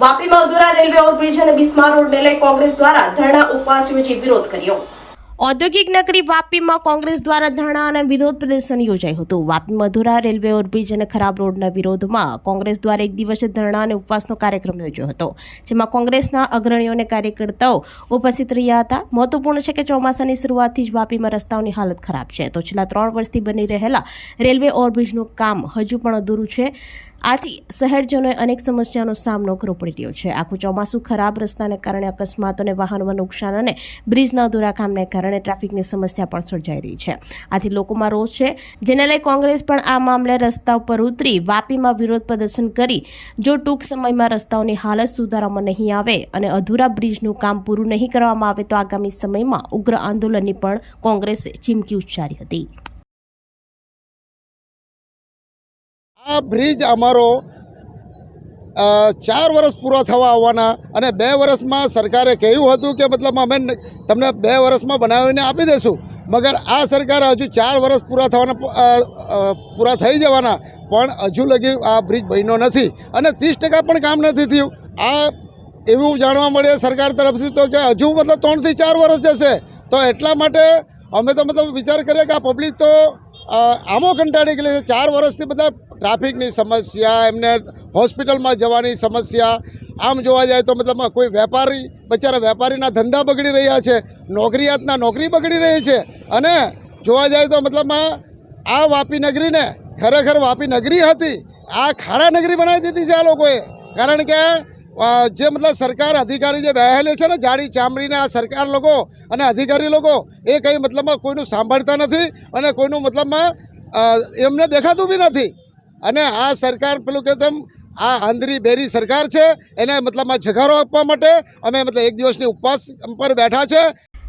વાપીમાં અધૂરા railway overbridge અને બિસ્માર રોડને લઈ કોંગ્રેસ દ્વારા ધરણા ઉપવાસ યોજી વિરોધ કર્યો. ઔદ્યોગિક નગરી વાપીમાં કોંગ્રેસ દ્વારા ધરણા અને વિરોધ પ્રદર્શન યોજાયું હતું. વાપી, મધુરા, રેલવે ઓવરબ્રિજ અને ખરાબ રોડના વિરોધમાં કોંગ્રેસ દ્વારા એક દિવસે ધરણા અને ઉપવાસનો કાર્યક્રમ યોજ્યો હતો, જેમાં કોંગ્રેસના અગ્રણીઓ અને કાર્યકર્તાઓ ઉપસ્થિત રહ્યા હતા. મહત્વપૂર્ણ છે કે ચોમાસાની શરૂઆતથી જ વાપીમાં રસ્તાઓની હાલત ખરાબ છે. તો છેલ્લા ત્રણ વર્ષથી બની રહેલા રેલવે ઓવરબ્રિજનું કામ હજુ પણ અધૂરું છે. આથી શહેરજનોએ અનેક સમસ્યાનો સામનો કરવો પડી રહ્યો છે. આખું ચોમાસું ખરાબ રસ્તાને કારણે અકસ્માતો અને વાહનોમાં નુકસાન અને બ્રિજના અધૂરા કામને કારણે ટ્રાફિકની સમસ્યા પણ સર્જાઈ રહી છે. આથી લોકોમાં રોષ છે. જેને લઈ કોંગ્રેસ પણ આ મામલે રસ્તા ઉપર ઉતરી વાપીમાં વિરોધ પ્રદર્શન કરી. જો ટૂંક સમયમાં રસ્તાઓની હાલત સુધારવામાં નહીં આવે અને અધૂરા બ્રિજનું કામ પૂરું નહીં કરવામાં આવે તો આગામી સમયમાં ઉગ્ર આંદોલનની પણ કોંગ્રેસે ચીમકી ઉચ્ચારી હતી. આ બ્રિજ અમારો ચાર વર્ષ પૂરા થવા આવવાના અને બે વર્ષમાં સરકારે કહ્યું હતું કે મતલબ અમે તમને બે વર્ષમાં બનાવીને આપી દઈશું. મગર આ સરકારે હજુ ચાર વર્ષ પૂરા થવાના પૂરા થઈ જવાના, પણ હજુ લગી આ બ્રિજ બન્યો નથી. અને ત્રીસ પણ કામ નથી થયું. આ એવું જાણવા મળે સરકાર તરફથી તો કે હજુ મતલબ ત્રણથી ચાર વર્ષ જશે. તો એટલા માટે અમે તો મતલબ વિચાર કરીએ કે આ પબ્લિક તો આમો કંટાળી ગયેલી છે. ચાર વર્ષથી બધા ટ્રાફિકની સમસ્યા, એમને હોસ્પિટલમાં જવાની સમસ્યા. આમ જોવા જાય તો મતલબમાં કોઈ વેપારી, બચારા વેપારીના ધંધા બગડી રહ્યા છે. નોકરિયાતના નોકરી બગડી રહી છે. અને જોવા જાય તો મતલબમાં આ વાપી નગરીને ખરેખર વાપી નગરી હતી. આ ખાડા નગરી બનાવી દીધી છે આ લોકોએ. કારણ કે જે મતલબ સરકાર અધિકારી જે બેહેલે છે ને, જાડી ચામડીને આ સરકાર લોકો અને અધિકારી લોકો, એ કંઈ મતલબમાં કોઈનું સાંભળતા નથી અને કોઈનું મતલબમાં એમને દેખાતું બી નથી. અને આ સરકાર પેલું કે તેમ, આ આંધરી બેરી સરકાર છે, એને મતલબમાં જગારો આપવા માટે અમે મતલબ એક દિવસની ઉપવાસ પર બેઠા છે.